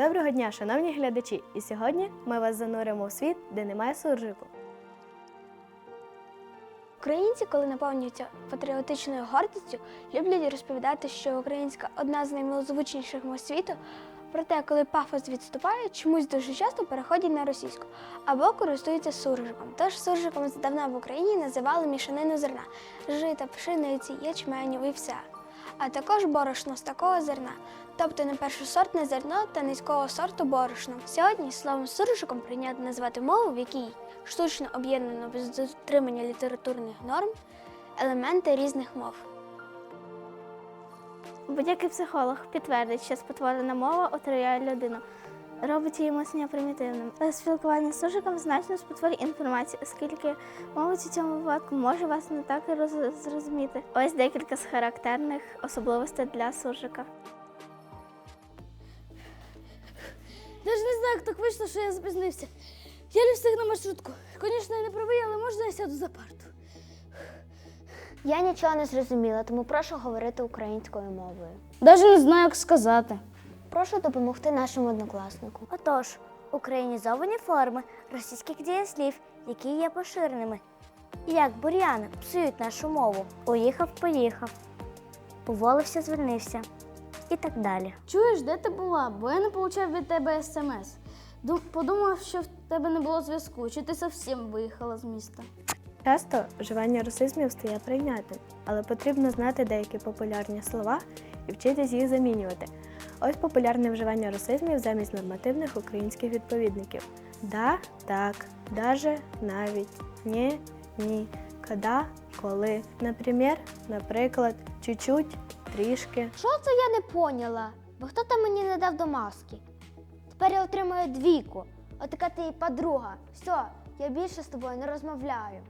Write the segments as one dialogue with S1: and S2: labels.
S1: Доброго дня, шановні глядачі! І сьогодні ми вас зануримо в світ, де немає суржику.
S2: Українці, коли наповнюються патріотичною гордістю, люблять розповідати, що українська одна з наймилозвучніших мов світу. Проте, коли пафос відступає, чомусь дуже часто переходять на російську або користуються суржиком. Тож суржиком здавна в Україні називали мішанину зерна жита, пшениці, ячменю і все. А також борошно з такого зерна, тобто не першосортне зерно та низького сорту борошно. Сьогодні словом суржиком прийнято назвати мову, в якій штучно об'єднано без дотримання літературних норм елементи різних мов.
S3: Будь-який психолог підтвердить, що спотворена мова отруяє людину, робить її мислення примітивним. Спілкування з суржиком значно спотворює інформацію, оскільки мовець у цьому випадку може вас не так і роз- зрозуміти. Ось декілька з характерних особливостей для суржика.
S4: Я ж не знаю, як так вийшло, що я запізнився. Я не встиг на маршрутку. Звісно, я не правий, але можна я сяду за парту.
S2: Я нічого не зрозуміла, тому прошу говорити українською мовою.
S4: Навіть не знаю, як сказати.
S2: Прошу допомогти нашому однокласнику.
S3: Отож, українізовані форми російських дієслів, які є поширеними, як бур'яни псують нашу мову. Уїхав, поїхав, уволився, звільнився і так далі.
S4: Чуєш, де ти була? Бо я не отримав від тебе смс. Подумав, що в тебе не було зв'язку, чи ти зовсім виїхала з міста.
S1: Часто вживання русизмів стає прийнятним, але потрібно знати деякі популярні слова і вчитись їх замінювати. Ось популярне вживання русизмів замість нормативних українських відповідників: да, так, даже, навіть, ні, ні, когда, коли. Наприклад, наприклад, чуть-чуть, трішки.
S2: Що це я не поняла? Бо хто там мені не дав до маски? Тепер я отримаю двійку. Отака ти і подруга. Все, я більше з тобою не розмовляю.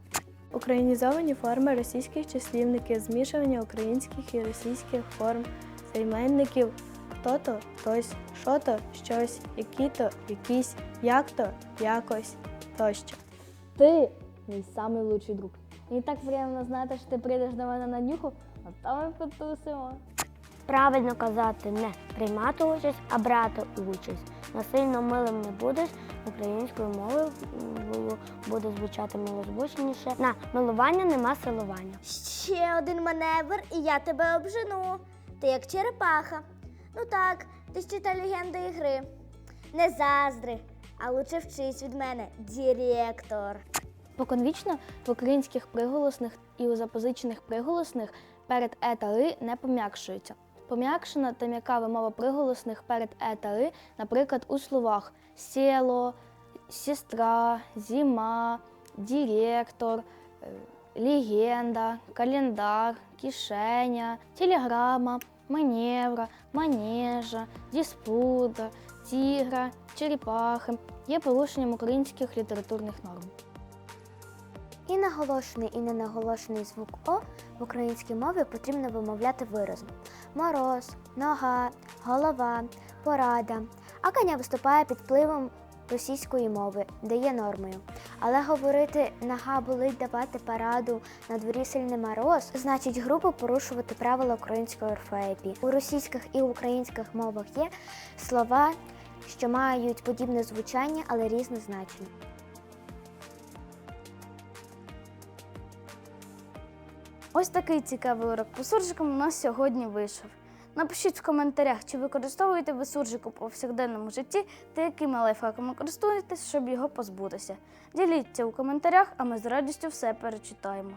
S1: Українізовані форми російських числівників, змішування українських і російських форм, займенників хто-то, хтось, що-то, щось, які-то, якісь, як-то, якось тощо.
S4: Ти мій самий лучший друг. Мені так приємно знати, що ти прийдеш до мене на нюху, а там ми потусимо.
S5: Правильно казати не приймати участь, а брати участь. Насильно милим не будеш, українською мовою буде звучати милозвучніше. На милування нема силування.
S3: Ще один маневр, і я тебе обжену. Ти як черепаха. Ну так, ти ще та легенда ігри. Не заздри, а лучше вчись від мене, директор.
S4: Споконвічно в українських приголосних і у запозичених приголосних перед е та ри не пом'якшуються. Пом'якшена та м'яка вимова приголосних перед е та ри, наприклад, у словах сіло, сестра, зима, директор, легенда, календар, кишеня, телеграма, маневра, манежа, диспута, тігра, черепахи є порушенням українських літературних норм.
S2: І наголошений, і ненаголошений звук О в українській мові потрібно вимовляти виразно. Мороз, нога, голова, порада. А коня виступає під впливом російської мови, де є нормою. Але говорити нога болить давати параду на дворі сильний мороз, значить грубо порушувати правила української орфоепії. У російських і українських мовах є слова, що мають подібне звучання, але різне значення.
S4: Ось такий цікавий урок по суржикам у нас сьогодні вийшов. Напишіть в коментарях, чи використовуєте ви суржик у повсякденному житті та якими лайфхаками користуєтесь, щоб його позбутися. Діліться у коментарях, а ми з радістю все перечитаємо.